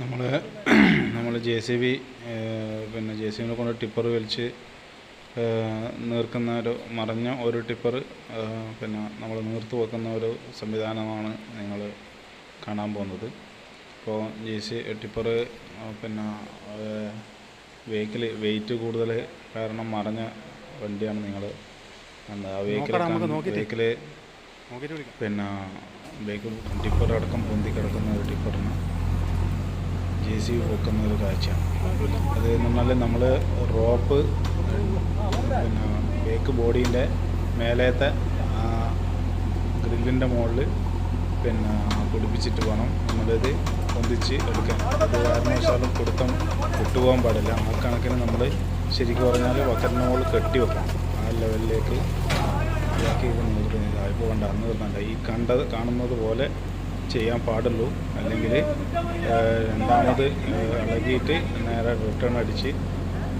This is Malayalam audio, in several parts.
നമ്മൾ നമ്മൾ ജെ സി ബി പിന്നെ ജെ സി ബിനെ കൊണ്ട് ടിപ്പർ വലിച്ച് നീർക്കുന്ന ഒരു മറഞ്ഞ ഒരു ടിപ്പർ പിന്നെ നമ്മൾ നീർത്ത് വെക്കുന്ന ഒരു സംവിധാനമാണ് നിങ്ങൾ കാണാൻ പോകുന്നത്. ഇപ്പോൾ ജെ സി ടിപ്പർ പിന്നെ വെഹിക്കിൾ വെയിറ്റ് കൂടുതൽ കാരണം മറഞ്ഞ വണ്ടിയാണ് നിങ്ങൾ എന്താ നോക്കടാ, വെഹിക്കിൾ പിന്നെ ബൈക്ക് ടിപ്പർ അടക്കം പൊന്തി കിടക്കുന്ന ഒരു ടിപ്പറിന് ജെ സി പൊക്കുന്ന ഒരു കാഴ്ചയാണ്. അത് എന്ന് പറഞ്ഞാൽ നമ്മൾ റോപ്പ് പിന്നെ ബേക്ക് ബോഡീന്റെ മേലത്തെ ഗ്രില്ലിന്റെ മുകളിൽ പിന്നെ പിടിപ്പിച്ചിട്ട് വേണം നമ്മളിത് പൊന്തിച്ച് എടുക്കാൻ. അത് കാരണവശാലും കൊടുത്തം വിട്ടുപോകാൻ പാടില്ല. ആ കണക്കിന് നമ്മൾ ശരിക്കും പറഞ്ഞാൽ വക്കറിന്റെ മുകളിൽ കെട്ടി വെക്കണം. ആ ലെവലിലേക്ക് ഇതാക്കി ഇത് നിർത്തുന്നത് ഇപ്പോൾ കണ്ട. അന്ന് ഈ കണ്ടത് കാണുന്നത് പോലെ ചെയ്യാൻ പാടുള്ളൂ. അല്ലെങ്കിൽ രണ്ടാമത് ഇളകിയിട്ട് നേരെ റിട്ടേൺ അടിച്ച്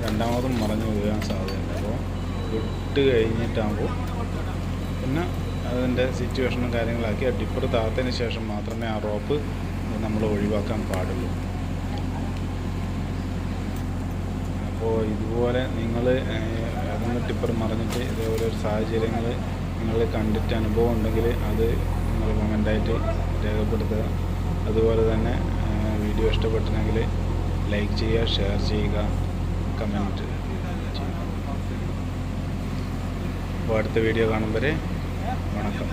രണ്ടാമതും മറഞ്ഞു പോകാൻ സാധ്യതയുണ്ട്. അപ്പോൾ വിട്ട് കഴിഞ്ഞിട്ടാകുമ്പോൾ പിന്നെ അതിന്റെ സിറ്റുവേഷനും കാര്യങ്ങളാക്കി ആ ഡിപ്പർ താത്തതിന് ശേഷം മാത്രമേ ആ റോപ്പ് നമ്മൾ ഒഴിവാക്കാൻ പാടുള്ളൂ. അപ്പോൾ ഇതുപോലെ നിങ്ങൾ ഏതെങ്കിലും ടിപ്പർ മറിഞ്ഞിട്ട് ഇതേപോലെ ഒരു സാഹചര്യങ്ങൾ നിങ്ങൾ കണ്ടിട്ട് അനുഭവം ഉണ്ടെങ്കിൽ അത് നിങ്ങൾ കമന്റായിട്ട് രേഖപ്പെടുത്തുക. അതുപോലെ തന്നെ വീഡിയോ ഇഷ്ടപ്പെട്ടെങ്കിൽ ലൈക്ക് ചെയ്യുക ഷെയർ ചെയ്യുക കമന്റ് ചെയ്യുക. അപ്പോൾ അടുത്ത വീഡിയോ കാണും വരെ വണക്കം.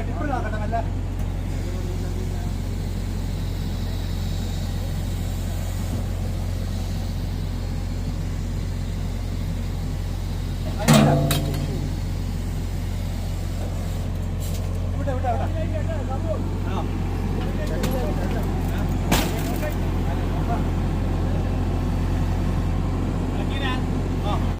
ടിപ്പിൾ ആക്കട്ടെ അല്ല